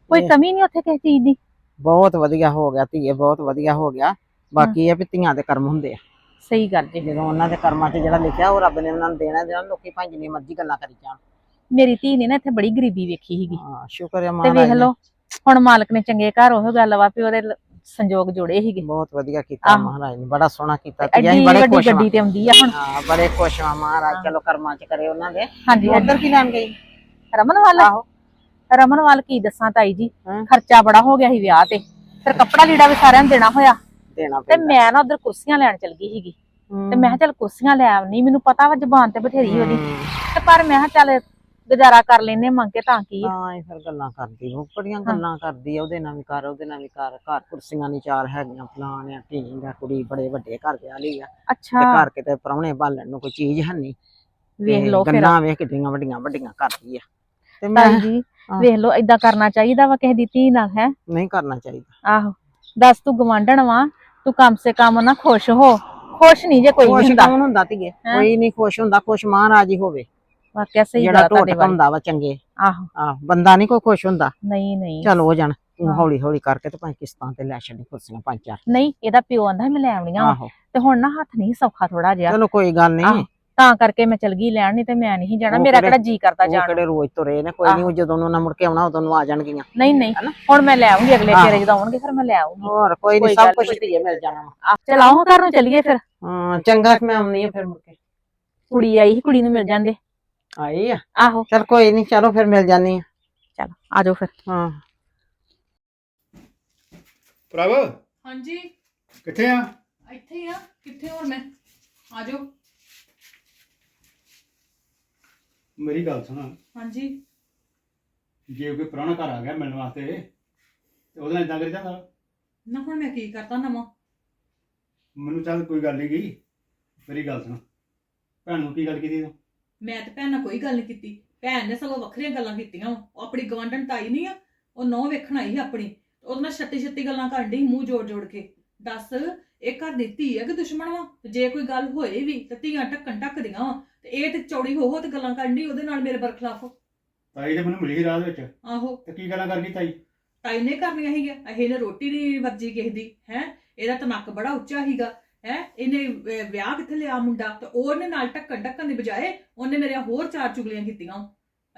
ਕੋਈ ਕਮੀ ਨਹੀਂ ਉੱਥੇ ਕਿਸੇ ਚੀਜ਼ ਦੀ। ਬਹੁਤ ਵਧੀਆ ਹੋ ਗਿਆ ਧੀਏ ਬਹੁਤ ਵਧੀਆ ਹੋ ਗਿਆ। ਬਾਕੀ ਇਹ ਵੀ ਧੀਆਂ ਦੇ ਕਰਮ ਹੁੰਦੇ ਆ। ਸਹੀ ਗੱਲ ਜੀ। ਜਦੋਂ ਉਹਨਾਂ ਦੇ ਕਰਮਾਂ 'ਚ ਜਿਹੜਾ ਲਿਖਿਆ ਉਹ ਰੱਬ ਨੇ ਉਹਨਾਂ ਨੂੰ ਦੇਣਾ ਦੇਣਾ ਲੋਕੀ ਭਾਵੇਂ ਜਿੰਨੀ ਮਰਜ਼ੀ ਗੱਲਾਂ ਕਰੀ ਜਾਣ। ਮੇਰੀ ਧੀ ਨੇ ਨਾ ਇੱਥੇ ਬੜੀ ਗਰੀਬੀ ਵੇਖੀ ਸੀਗੀ। ਹਾਂ ਸ਼ੁਕਰ ਹੈ ਤੇ ਮਹਾਰਾਜ ਵੇਖ ਨੇ। ਲਓ ਹੁਣ ਮਾਲਕ ਨੇ ਚੰਗੇ ਘਰ ਉਹ ਗੱਲ ਵਾ ਵੀ ਉਹਦੇ ਲ- ਸੰਜੋਗ ਜੋੜੇ ਸੀਗੇ। ਬਹੁਤ ਵਧੀਆ ਕੀਤਾ ਆਹੋ। ਮਹਾਰਾਜ ਨੇ ਬੜਾ ਸੋਹਣਾ ਕੀਤਾ। ਤੇ ਅਸੀਂ ਬੜੇ ਵੱਡੀ ਖੁਸ਼ ਗੱਡੀ ਹਾਂ ਤੇ ਆਉਂਦੀ ਆ ਹੁਣ। ਹਾਂ ਬੜੇ ਖੁਸ਼ ਹਾਂ ਮਹਾਰਾਜ। ਚਲੋ ਕਰਮਾਂ 'ਚ ਕਰੇ ਉਹਨਾਂ ਦੇ। ਹਾਂਜੀ ਉਧਰ ਕੀ ਲੈਣ ਗਈ? ਰਮਨ ਵੱਲ। ਆਹੋ। ਰਮਨ ਵੱਲ ਕੀ ਦੱਸਾਂ ਤਾਈ ਜੀ? ਹਾਂ। ਖਰਚਾ ਬੜਾ ਹੋ ਗਿਆ ਸੀ ਵਿਆਹ ਤੇ। ਫਿਰ ਕੱਪੜਾ ਲੀੜਾ ਵੀ ਸਾਰਿਆਂ ਨੂੰ ਦੇਣਾ ਹੋਇਆ। ਦੇਣਾ ਤੇ ਪੈਂਦਾ। ਮੈਂ ਨਾ ਉਧਰ ਕੁਰਸੀਆਂ ਲੈਣ ਚਲ ਗਈ ਸੀਗੀ। ਤੇ ਮੈਂ ਕਿਹਾ ਚੱਲ ਕੁਰਸੀਆਂ ਲੈ ਆਵਨੀ ਮੈਨੂੰ ਪਤਾ ਵਾ ਜ਼ਬਾਨ ਤੇ ਬਥੇਰੀ ਉਹਦੀ। ਤੇ ਪਰ ਮੈਂ ਕਿਹਾ ਚੱਲ ਗੁਜ਼ਾਰਾ ਕਰ ਲੈਨੇ ਮੰਗ ਕੇ ਤਾਂ ਕੀ ਆ। ਤਾਂ ਹੀ ਫਿਰ ਗੱਲਾਂ ਕਰਦੀ ਉਹ ਬੜੀਆਂ ਗੱਲਾਂ ਕਰਦੀ ਆ ਉਹਦੇ ਨਾਲ ਵੀ ਕਰ ਉਹਦੇ ਨਾਲ ਵੀ ਕਰ ਘਰ ਕੁਰਸੀਆਂ ਨਹੀਂ ਚਾਰ ਹੈਗੀਆਂ ਫਲਾਣ ਆ ਢੀਂਗ ਆ ਕੁੜੀ ਬੜੇ ਵੱਡੇ ਘਰ ਵਿਆਹ ਲਈ ਆ ਤੇ ਅੱਛਾ ਘਰ ਕਿਤੇ ਪ੍ਰਾਹੁਣੇ ਬਾਲਣ ਨੂੰ ਕੋਈ ਚੀਜ਼ ਹੈ ਨਹੀਂ ਵੇਖ ਲਓ ਫਿਰ। ਗੱਲਾਂ ਵੇਖ ਕਿੱਡੀਆਂ ਵੱਡੀਆਂ ਵੱਡੀਆਂ ਕਰਦੀ ਆ। ਤੇ ਮੈਂ ਤਾਈ ਜੀ ਹਾਂ। ਵੇਖ ਲਓ ਇਦਾਂ ਕਰਨਾ ਚਾਹੀਦਾ ਵਾ ਕਿਸੇ ਦੀ ਧੀ ਨਾਲ ਹੈ? ਨਹੀਂ ਕਰਨਾ ਚਾਹੀਦਾ। ਆਹੋ ਦੱਸ ਤੂੰ ਗਵਾਂਢਣ ਵਾ ਤੂੰ ਕਮ ਸੇ ਕਮ ਨਾ ਖੁਸ਼ ਹੋ। ਖੁਸ਼ ਨਹੀਂ ਜੇ ਕੋਈ ਵੀ ਖੁਸ਼ ਹੁੰਦਾ। ਕੌਣ ਹੁੰਦਾ ਧੀਏ? ਕੋਈ ਨਹੀਂ ਖੁਸ਼ ਹੁੰਦਾ ਖੁਸ਼ ਮਹਾਰਾਜ ਹੀ ਹੋਵੇ। ਵਾਕਿਆ ਸਹੀ ਜਿਹੜਾ ਗੱਲ ਢੋਟ ਤੁਹਾਡੇ ਵਾਲੀ। ਹੁੰਦਾ ਵਾ ਚੰਗੇ। ਆਹੋ। ਆਹ ਬੰਦਾ ਨਹੀਂ ਕੋਈ ਖੁਸ਼ ਹੁੰਦਾ। ਨਹੀਂ ਨਹੀਂ। ਚੱਲ ਹੋ ਜਾਣ ਤੂੰ। ਹੌਲੀ ਹੌਲੀ ਕਰਕੇ ਤੇ ਭਾਵੇਂ ਕਿਸ਼ਤਾਂ ਤੇ ਲੈ ਛੱਡੀ ਕੁਰਸੀਆਂ ਪੰਜ ਚਾਰ। ਨਹੀਂ ਇਹਦਾ ਪਿਓ ਆਂਦਾ ਮੈਂ ਲੈ ਆਉਣੀਆਂ ਤੇ ਹੁਣ ਨਾ ਹੱਥ ਨਹੀਂ ਸੌਖਾ ਥੋੜਾ ਜਿਹਾ। ਚਲੋ ਕੋਈ ਗੱਲ ਨਹੀਂ। ਤਾਂ ਕਰਕੇ ਮੈਂ ਚਲ ਗਈ ਲੈਣ ਨਹੀਂ ਤੇ ਮੈਂ ਨਹੀਂ ਜਾਣਾ। ਮੇਰਾ ਕਿਹੜੇ- ਜੀ ਕਰਦਾ ਜਾਣ। ਕਿਹੜੇ ਰੋਜ਼ ਤੁਰੇ ਨੇ ਕੋਈ ਨਹੀਂ ਜਦੋਂ ਨੂੰ ਨਾ ਮੁੜ ਕੇ ਆਉਣਾ ਉਦੋਂ ਨੂੰ ਆ ਜਾਣਗੀਆਂ। ਨਹੀਂ ਨਹੀਂ? ਹੁਣ ਮੈਂ ਲੈ ਆਉਂਗੀ ਅਗਲੇ। ਫੇਰੇ ਜਦੋਂ ਆਉਣਗੇ ਫਿਰ ਮੈਂ ਲੈ ਆਉਂਗੀ ਹੋਰ ਕੋਈ ਨਹੀਂ ਸਭ ਕੁਝ। ਧੀਏ ਮਿਲ ਜਾਣਾ ਵਾ। ਚਲ ਆਓ ਘਰ ਨੂੰ ਚੱਲੀਏ ਫਿਰ। ਹਾਂ ਚੰਗਾ ਮੈਂ ਆਉਣੀ ਆ ਫਿਰ ਮੁੜ ਕੇ। ਕੁੜੀ ਆਈ ਸੀ ਕੁੜੀ ਨੂੰ ਮਿਲ ਜਾਂਦੇ। ਆਈ ਆ। ਆਹੋ। ਚਲ ਕੋਈ ਨਹੀਂ ਚਲੋ ਫਿਰ ਮਿਲ ਜਾਨੀ ਆ। ਚਲ ਆ ਜਾਓ ਫਿਰ। ਹਾਂ। ਪ੍ਰਭ? ਹਾਂਜੀ। ਕਿੱਥੇ ਆ? ਇੱਥੇ ਹੀ ਆ। ਕਿੱਥੇ ਹੋਰ ਮੈਂ? ਆ ਜਾਓ। ਮੇਰੀ ਗੱਲ ਸੁਣ। ਹਾਂਜੀ। ਜੇ ਕੋਈ ਪੁਰਾਣਾ ਘਰ ਆ ਗਿਆ ਮਿਲਣ ਵਾਸਤੇ ਤੇ ਉਹਦੇ ਨਾਲ ਇਦਾਂ ਕਰੀ ਜਾਂਦਾ। ਨਾ ਹੁਣ ਮੈਂ ਕੀ ਕਰਤਾ ਨਵਾਂ? ਮੈਨੂੰ ਚੱਲ ਕੋਈ ਗੱਲ ਨਹੀਂ ਗਈ। ਮੇਰੀ ਗੱਲ ਸੁਣ। ਭੈਣ ਨੂੰ ਕੀ ਗੱਲ ਕੀਤੀ ਤੂੰ? ਮੈਂ ਤੇ ਭੈਣ ਨਾਲ ਕੋਈ ਗੱਲ ਨਹੀਂ ਕੀਤੀ। ਭੈਣ ਨੇ ਸਗੋਂ ਵੱਖਰੀਆਂ ਗੱਲਾਂ ਕੀਤੀਆਂ ਵਾਂ। ਉਹ ਆਪਣੀ ਗਵਾਂਢਣ ਤਾਈ ਨਹੀਂ ਆ ਉਹ ਨੌ ਵੇਖਣ ਆਈ ਸੀ ਆਪਣੀ। ਉਹਦੇ ਨਾਲ ਛੱਤੀ ਛੱਤੀ ਗੱਲਾਂ ਕਰਨ ਡਈ ਮੂੰਹ ਜੋੜ ਜੋੜ ਕੇ। ਦੱਸ ਇਹ ਘਰ ਦੀ ਧੀ ਆ ਕਿ ਦੁਸ਼ਮਣ ਵਾ? ਤੇ ਜੇ ਕੋਈ ਗੱਲ ਹੋਏ ਵੀ ਤੇ ਧੀਆਂ ਢੱਕਣ ਢੱਕਦੀਆਂ ਵਾ। ਤੇ ਇਹ ਤੇ ਚੌੜੀ ਹੋ ਹੋ ਤੇ ਗੱਲਾਂ ਕਰਨ ਡਈ ਉਹਦੇ ਨਾਲ ਮੇਰੇ ਬਰਖਲਾਫ। ਤਾਈ ਤੇ ਮੈਨੂੰ ਮਿਲੀ ਸੀ ਰਾਹ ਦੇ ਵਿੱਚ। ਆਹੋ। ਤੇ ਕੀ ਗੱਲਾਂ ਕਰ ਗਈ ਤਾਈ? ਤਾਈ ਨੇ ਕਰਨੀਆਂ ਸੀਗੀਆਂ। ਇਹ ਨੇ ਰੋਟੀ ਨਹੀਂ ਵਰਜੀ ਕਿਸੇ ਦੀ ਹੈ? ਇਹਦਾ ਤਾਂ ਨੱਕ ਬੜਾ ਉੱਚਾ ਸੀਗਾ। ਹੈ? ਇਹਨੇ ਅਹ, ਵਿਆਹ ਕਿੱਥੇ ਲਿਆ ਮੁੰਡਾ? ਤੇ ਉਹਨੇ ਨਾਲ ਟੱਕਣ ਟੱਕਣ ਦੀ ਬਜਾਏ ਉਹਨੇ ਮੇਰੇ ਹੋਰ ਚਾਰ ਚੁਗਲੀਆਂ ਕੀਤੀਆਂ।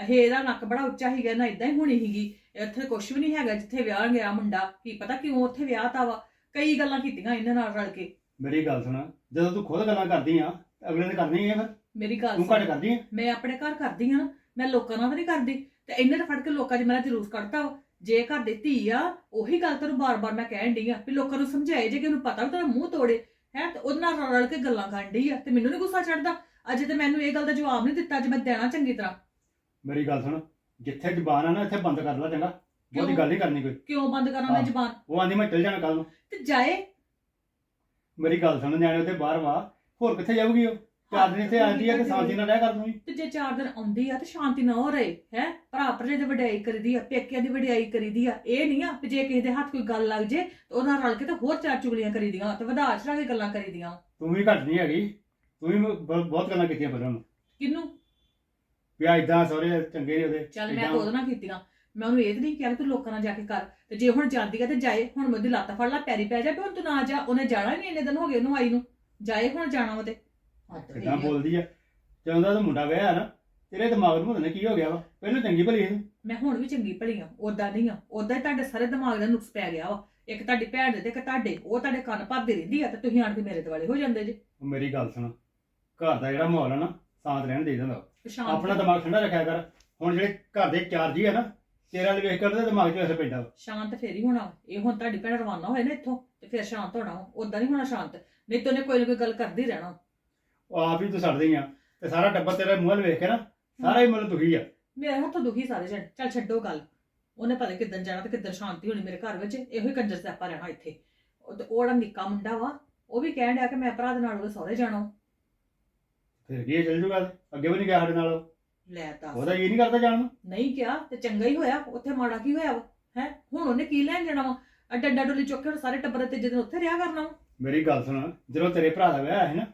ਇਹ ਇਹਦਾ ਨੱਕ ਬੜਾ ਉੱਚਾ ਸੀਗਾ ਨਾ ਇਦਾਂ ਹੀ ਹੋਣੀ ਸੀਗੀ। ਇੱਥੇ ਕੁਝ ਵੀ ਨਹੀਂ ਹੈਗਾ ਜਿੱਥੇ ਵਿਆਹ ਗਿਆ ਮੁੰਡਾ। ਕੀ ਪਤਾ ਕਿਉਂ ਉੱਥੇ ਵਿਆਹ ਤਾ ਵਾ? ਕਈ ਗੱਲਾਂ ਕੀਤੀਆਂ ਇਹਨਾਂ ਨਾਲ ਰਲ ਕੇ। ਮੇਰੀ ਗੱਲ ਸੁਣ ਜਦੋਂ ਤੂੰ ਖੁਦ ਗੱਲਾਂ ਕਰਦੀ ਆ ਅਗਲੇ ਨੇ ਕਰਨੀ ਹੈ ਫਿਰ। ਮੇਰੀ ਗੱਲ ਤੂੰ। ਘੱਟ ਕਰਦੀ ਆ? ਮੈਂ ਆਪਣੇ ਘਰ ਕਰਦੀ ਆ ਮੈਂ ਲੋਕਾਂ ਨਾਲ ਤਾਂ ਨਹੀਂ ਕਰਦੀ। ਤੇ ਇਹਨੇ ਤਾਂ ਫੜ ਕੇ ਲੋਕਾਂ 'ਚ ਮੇਰਾ ਜਲੂਸ ਕੱਢਤਾ ਜੇ ਘਰ ਦੇ ਧੀ ਆ ਉਹੀ ਗੱਲ ਤੈਨੂੰ ਬਾਰ-ਬਾਰ ਮੈਂ ਕਹਿਣ ਡਈ ਆ ਵੀ ਲੋਕਾਂ ਨੂੰ ਸਮਝਾਏ ਜੇ ਕਿ ਉਹਨੂੰ ਪਤਾ ਵੀ ਤੇਰਾ ਮੂੰਹ ਤੋੜੇ ਹੈ ਤੇ ਉਹਦੇ ਨਾਲ ਰਲ ਰਲ ਕੇ ਗੱਲਾਂ ਕਰਨ ਡਈ ਆ ਤੇ ਮੈਨੂੰ ਨਹੀਂ ਗੁੱਸਾ ਚੜਦਾ ਅਜੇ ਤੇ ਮੈਨੂੰ ਇਹ ਗੱਲ ਦਾ ਜਵਾਬ ਨਹੀਂ ਦਿੱਤਾ ਜੇ ਮੈਂ ਦੇਣਾ ਚੰਗੀ ਤਰ੍ਹਾਂ। ਮੇਰੀ ਗੱਲ ਸੁਣ ਜਿੱਥੇ ਜ਼ਬਾਨ ਆ ਨਾ ਇੱਥੇ ਬੰਦ ਕਰ ਲੈ ਚੰਗਾ। ਬਹੁਤੀ ਗੱਲ ਨਹੀਂ ਕਰਨੀ ਕੋਈ। ਕਿਉਂ ਬੰਦ ਕਰਾਂ ਮੈਂ ਹਾਂ। ਜ਼ਬਾਨ? ਉਹ ਆਂਦੀ ਮੈਂ ਚੱਲ ਜਾਣਾ ਕੱਲ ਨੂੰ। ਤੇ ਜਾਏ। ਮੇਰੀ ਗੱਲ ਸੁਣ ਨਿਆਣੇ ਉਹਦੇ ਬਾਹਰ ਵਾ। ਹੋਰ ਕਿੱਥੇ ਜਾਊਗੀ ਉਹ? ਚਾਰ ਦਿਨ ਇੱਥੇ ਆਂਦੀ ਆ ਕਿ ਸ਼ਾਂਤੀ ਨਾਲ ਰਹਿ ਕਰ ਦੂੰਗੀ ਤੇ ਜੇ ਚਾਰ ਦਿਨ ਆਉਂਦੀ ਆ ਤੇ ਸ਼ਾਂਤੀ ਨਾ ਹੋ ਰਹੇ ਹੈ? ਭਰਾ ਭਰੇ ਦੀ ਵਡਿਆਈ ਕਰੀਦੀ ਆ ਪੇਕਿਆਂ ਦੀ ਵਡਿਆਈ ਕਰੀਦੀ ਆ ਇਹ ਨਹੀਂ ਆ ਕਿ ਜੇ ਕਿਸੇ ਦੇ ਹੱਥ ਕੋਈ ਗੱਲ ਲੱਗ ਜੇ ਤੇ ਉਹਦੇ ਨਾਲ ਰਲ ਕੇ ਤੇ ਹੋਰ ਚਾਰ ਚੁਗਲੀਆਂ ਕਰੀਦੀਆਂ ਤੇ ਵਧਾ ਚੜਾ ਕੇ ਗੱਲਾਂ ਕਰੀਦੀਆਂ ਤੂੰ ਵੀ ਘੱਟ ਨਹੀਂ ਹੈਗੀ ਤੂੰ ਵੀ ਬ- ਬਹੁਤ ਗੱਲਾਂ ਕੀਤੀਆਂ ਪਹਿਲਾਂ ਉਹਨੂੰ। ਕਿਨੂੰ ਵੀ ਆ ਇਦਾਂ ਸਹੁਰੇ ਚੰਗੇ ਨੇ ਉਹਦੇ ਚੱਲ ਮੈਂ ਤਾਂ ਉਹਦੇ ਨਾਲ ਕੀਤੀਆਂ ਮੈਂ ਉਹਨੂੰ ਇਹ ਤਾਂ ਨਹੀਂ ਕਿਹਾ ਕਿ ਤੂੰ ਲੋਕਾਂ ਨਾਲ ਜਾ ਕੇ ਕਰ ਤੇ ਜੇ ਹੁਣ ਜਾਂਦੀ ਆ ਤੇ ਜਾਏ ਹੁਣ ਮੈਂ ਉਹਦੀ ਲੱਤ ਫੜ ਲਾ ਪੈਰੀ ਪੈ ਜਾ ਵੀ ਹੁਣ ਤੂੰ ਨਾ ਜਾ ਉਹਨੇ ਜਾਣਾ ਹੀ ਨਹੀਂ ਇੰਨੇ ਦਿਨ ਹੋ ਗਏ ਉਹਨੂੰ ਆਈ ਨੂੰ ਜਾਏ ਹੁਣ ਜਾਣਾ ਉਹਦੇ ਕਿੱਦਾਂ। ਬੋਲਦੀ ਆ? ਜਦੋਂ ਦਾ ਮੁੰਡਾ ਵਿਆਹ ਨਾ ਤੇਰੇ ਦਿਮਾਗ ਨੂੰ ਪਤਾ ਨਹੀਂ ਕੀ ਹੋ ਗਿਆ ਵਾ। ਪਹਿਲਾਂ ਚੰਗੀ ਭਲੀ ਸੀ। ਮੈਂ ਹੁਣ ਵੀ ਚੰਗੀ ਭਲੀ ਆ ਉਦਾਂ ਨਹੀਂ ਆ। ਉਦਾਂ ਹੀ ਤੁਹਾਡੇ ਸਾਰੇ ਦਿਮਾਗ ਦਾ ਨੁਕਸ ਪੈ ਗਿਆ ਵਾ। ਇੱਕ ਤੁਹਾਡੀ ਭੈਣ ਦੇ ਤੇ ਇੱਕ ਤੁਹਾਡੇ ਉਹ ਤੁਹਾਡੇ ਕੰਨ ਭਰਦੀ ਰਹਿੰਦੀ ਆ ਤੇ ਤੁਸੀਂ ਆਣ ਕੇ ਮੇਰੇ ਦੁਆਲੇ ਹੋ ਜਾਂਦੇ ਜੇ। ਉਹ ਮੇਰੀ ਗੱਲ ਸੁਣ। ਘਰ ਦਾ ਜਿਹੜਾ ਮਾਹੌਲ ਆ ਨਾ ਸ਼ਾਂਤ ਰਹਿਣ ਦੇ ਦਿੰਦਾ ਸ਼ਾਂਤ ਆਪਣਾ ਦਿਮਾਗ ਠੰਡਾ ਰੱਖਿਆ ਕਰ। ਹੁਣ ਜਿਹੜੇ ਘਰ ਦੇ ਚਾਰ ਜੀ ਆ ਨਾ ਤੇਰਾ ਵਾਲੇ ਵੇਖ ਕੇ ਉਹਦੇ ਦਿਮਾਗ 'ਚ ਅਸਰ ਪੈਂਦਾ ਵਾ। ਸ਼ਾਂਤ ਫੇਰ ਹੀ ਹੋਣਾ। ਇਹ ਹੁਣ ਤੁਹਾਡੀ ਭੈਣ ਰਵਾਨਾ ਹੋਏ ਨਾ ਇੱਥੋਂ ਤੇ ਫਿਰ ਸ਼ਾਂਤ ਹੋਣਾ ਉਦਾਂ ਨਹੀਂ ਹੋਣਾ ਸ਼ਾਂਤ। ਨਹੀਂ ਤਾਂ ਉਹਨੇ ਕੋਈ ਨਾ ਕੋਈ ਗੱਲ ਕਰਦੀ ਰਹਿਣਾ। ਉਹ ਆਪ ਹੀ ਤੂੰ ਸੜਦੀ ਆ। ਤੇ ਸਾਰਾ ਟੱਬਰ ਤੇਰੇ ਮੂੰਹ ਵੱਲ ਵੇਖ ਕੇ ਨਾ ਸਾਰਾ ਹੀ ਮਤਲਬ ਦੁਖੀ ਆ। ਮੇਰੇ ਹੱਥੋਂ ਦੁਖੀ ਸਾਰੇ ਜਣ। ਚੱਲ ਛੱਡੋ ਗੱਲ। ਉਹਨੇ ਪਤਾ ਕਿੱਦਣ ਜਾਣਾ ਤੇ ਕਿੱਦਣ ਸ਼ਾਂਤੀ ਹੋਣੀ ਮੇਰੇ ਘਰ ਵਿੱਚ। ਇਹੋ ਹੀ ਕੰਜਰ ਸਿਆਪਾ ਰਹਿਣਾ ਇੱਥੇ। ਉਹ ਤੇ ਉਹ ਜਿਹੜਾ ਨਿੱਕਾ ਮੁੰਡਾ ਵਾ ਉਹ ਵੀ ਕਹਿਣ ਡਿਆ ਕਿ ਮੈਂ ਭਰਾ ਦੇ ਨਾਲ ਉਹਦੇ ਸਹੁਰੇ ਜਾਣਾ। ਫਿਰ ਕੀ ਚੱਲ ਜੂਗਾ ਅੱਗੇ ਵੀ ਨਹੀਂ ਗਿਆ ਸਾਡੇ ਨਾਲ ਉਹ। ਲੈ ਦੱਸ। ਉਹਦਾ ਇਹ ਨਹੀਂ ਕਰਦਾ ਜਾਣ ਨੂੰ। ਨਹੀਂ ਕਿਹਾ ਤੇ ਚੰਗਾ ਹੀ ਹੋਇਆ। ਉੱਥੇ ਮਾੜਾ ਕੀ ਹੋਇਆ ਵਾ? ਹੈ? ਹੁਣ ਉਹਨੇ ਕੀ ਲੈਣ ਜਾਣਾ ਵਾ? ਆ ਡੰਡਾ ਡੋਲੀ ਚੁੱਕ ਕੇ ਹੁਣ ਸਾਰੇ ਟੱਬਰ ਤੇ ਜਦੋਂ ਉੱਥੇ ਰਿਹਾ ਕਰਨਾ ਵਾ। ਮੇਰੀ ਗੱਲ ਸੁਣ। ਜਦੋਂ ਤੇਰੇ ਭਰਾ ਦਾ ਵਿਆਹ ਹੈ ਨਾ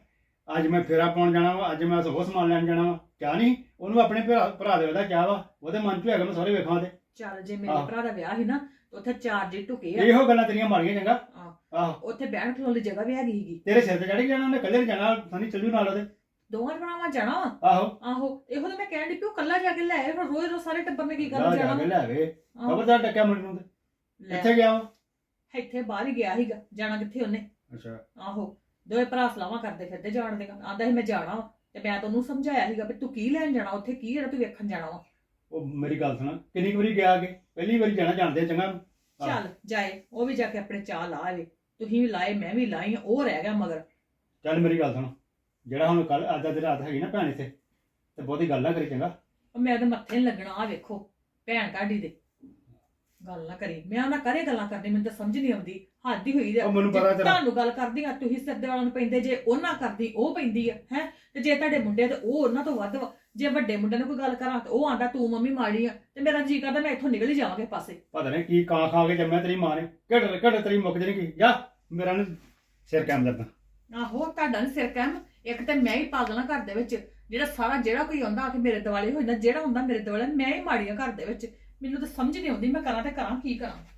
ਅੱਜ ਮੈਂ ਫੇਰਾ ਪਾਉਣ ਜਾਣਾ ਵਾ ਅੱਜ ਮੈਂ ਉਹ ਸਮਾਨ ਲੈਣ ਜਾਣਾ ਵਾ। ਕਿਆ ਨਹੀਂ ਉਹਨੂੰ ਆਪਣੇ ਭਰਾ ਭਰਾ ਦੇ ਉਹਦਾ ਕਿਆ ਵਾ? ਉਹਦੇ ਮਨ 'ਚ ਹੈਗਾ ਮੈਂ ਸਾਰੇ ਵੇਖਾਂ ਤੇ ਚੱਲ ਜੇ ਮੇਰੇ ਆਹ। ਭਰਾ ਦਾ ਵਿਆਹ ਸੀ ਨਾ ਤੇ ਉੱਥੇ ਚਾਰ ਜੀ ਢੁਕੇ ਆ। ਇਹੋ ਗੱਲਾਂ ਤੇਰੀਆਂ ਮਾਰੀਆਂ ਚੰਗਾ। ਆਹ। ਆਹ। ਉੱਥੇ ਬਹਿਣ ਖਲੋਣ ਦੀ ਜਗ੍ਹਾ ਵੀ ਹੈਗੀ ਸੀਗੀ। ਤੇਰੇ ਸਿਰ ਤੇ ਚੜ ਜਾਣਾ ਉਹਨੇ ਕੱਲੇ ਜਾਣਾ ਸਾਨੀ ਚੱਲੂ ਨਾਲ ਉਹਦੇ। ਦੋਵਾਂ ਜਣਾਵਾਂ ਜਾਣਾ ਵਾ? ਆਹੋ। ਆਹੋ। ਇਹੋ ਤਾਂ ਮੈਂ ਕਹਿਣ ਦੀ ਉਹ ਕੱਲਾ ਜਾ ਕੇ ਲੈ ਆਏ ਹੁਣ ਰੋਜ਼ ਰੋਜ਼ ਸਾਰੇ ਟੱਬਰ ਨੇ ਕੀ ਕਰਨ ਜਾ ਕੇ? ਲੈ ਵੇ ਆਹੋ, ਖਬਰਦਾਰ ਟੱਕਿਆ ਮੁੰਡੇ ਨੂੰ ਤੇ। ਲੈ, ਕਿੱਥੇ ਗਿਆ ਵਾ? ਇੱਥੇ ਬਾਹਰ ਹੀ ਗਿਆ ਸੀਗਾ ਜਾਣਾ ਕਿੱਥੇ ਉਹਨੇ? ਅੱਛਾ। ਆਹੋ। ਦੋਵੇਂ ਭਰਾ ਸਲਾਹਾਂ ਕਰਦੇ ਫਿਰਦੇ ਜਾਣ ਦੇ ਆਂਦਾ ਸੀ ਮੈਂ ਜਾਣਾ ਵਾ ਤੇ ਮੈਂ ਤਾਂ ਉਹਨੂੰ ਸਮਝਾਇਆ ਸੀਗਾ ਵੀ ਤੂੰ ਕੀ ਲੈਣ ਜਾਣਾ ਉੱਥੇ ਕੀ ਜਿਹੜਾ ਤੂੰ ਵੇਖਣ ਜਾਣਾ ਵਾ। ਉਹ ਮੇਰੀ ਗੱਲ ਸੁਣ ਕਿੰਨੀ ਕੁ ਵਾਰੀ ਗਿਆ ਅੱਗੇ? ਪਹਿਲੀ ਵਾਰੀ ਜਾਣਾ ਜਾਣਦੇ ਆ ਚੰਗਾ। ਚੱਲ ਜਾਏ ਉਹ ਵੀ ਜਾ ਕੇ ਆਪਣੇ ਚਾਹ ਲਾ ਆਵੇ। ਤੁਸੀਂ ਵੀ ਲਾਏ ਮੈਂ ਵੀ ਲਾਈ ਉਹ ਰਹਿ ਗਿਆ ਮਗਰ। ਚੱਲ ਮੇਰੀ ਗੱਲ ਸੁਣ ਜਿਹੜਾ ਹੁਣ ਕੱਲ ਅੱਜ ਦੀ ਰਾਤ ਹੈਗੀ ਨਾ ਭੈਣ ਇੱਥੇ ਤੇ ਬਹੁਤੀ ਗੱਲ ਨਾ ਕਰੀ ਚੰਗਾ। ਉਹ ਮੈਂ ਉਹਦੇ ਮੱਥੇ ਨੀ ਲੱਗਣਾ ਆ ਵੇਖੋ ਭੈਣ ਤੁਹਾਡੀ ਦੇ। ਗੱਲ ਨਾ ਕਰੀ। ਮੈਂ ਉਹਨਾਂ ਕਰੇ ਗੱਲਾਂ ਕਰਨੀ ਮੈਨੂੰ ਤਾਂ ਸਮਝ ਨਹੀਂ ਆਉਂਦੀ। ਹੱਦ ਹੀ ਹੋਈ ਆ। ਉਹ ਮੈਨੂੰ ਜੇ ਪਤਾ ਤੇਰਾ ਤੁਹਾਨੂੰ ਗੱਲ ਕਰਦੀ ਆ ਤੁਸੀਂ ਸਿਰ ਦੇ ਵਾਲਾਂ ਨੂੰ ਪੈਂਦੇ ਜੇ ਉਹਨਾਂ ਕਰਦੀ ਉਹ ਪੈਂਦੀ ਆ ਹੈ? ਤੇ ਜੇ ਤੁਹਾਡੇ ਮੁੰਡੇ ਤੇ ਉਹ ਉਹਨਾਂ ਤੋਂ ਵੱਧ ਵਾ ਜੇ ਵੱਡੇ ਮੁੰਡੇ ਨੂੰ ਕੋਈ ਗੱਲ ਕਰਾਂ ਤੇ ਉਹ ਆਂਦਾ ਤੂੰ ਮੰਮੀ ਮਾੜੀ ਆ ਤੇ ਮੇਰਾ ਜੀ ਕਰਦਾ ਮੈਂ ਇੱਥੋਂ ਨਿਕਲ ਹੀ ਜਾਵਾਂਗੇ ਪਾਸੇ। ਪਤਾ ਨਹੀਂ ਕੀ ਕਾਂ ਖਾ ਕੇ ਜੰਮਿਆ ਤੇਰੀ ਮਾਂ ਨੇ। ਘੜ ਘੜ ਤੇਰੀ ਮੁੱਕ ਜਣੀ ਕੀ? ਜਾ ਮੇਰਾ ਨੇ ਸਿਰ ਕੰਮ ਦਰਦਾ ਆਹੋ ਤੁਹਾਡਾ ਨੀ ਸਿਰ ਕਹਿਮ ਇੱਕ ਤੇ ਮੈਂ ਹੀ ਪਾਗਲਾਂ ਘਰ ਦੇ ਵਿੱਚ। ਜਿਹੜਾ ਸਾਰਾ ਜਿਹੜਾ ਕੋਈ ਆਉਂਦਾ ਆ ਕੇ ਮੇਰੇ ਦਿਵਾਲੇ ਹੋ ਜਾਂਦਾ। ਜਿਹੜਾ ਹੁੰਦਾ ਮੇਰੇ ਦਿਵਾਲੇ ਮੈਂ ਹੀ ਮਾੜੀਆਂ ਘਰ ਦੇ ਵਿੱਚ। ਮੈਨੂੰ ਤਾਂ ਸਮਝ ਨਹੀਂ ਆਉਂਦੀ ਮੈਂ ਕਰਾਂ ਤੇ ਕਰਾਂ ਕੀ ਕਰਾਂ।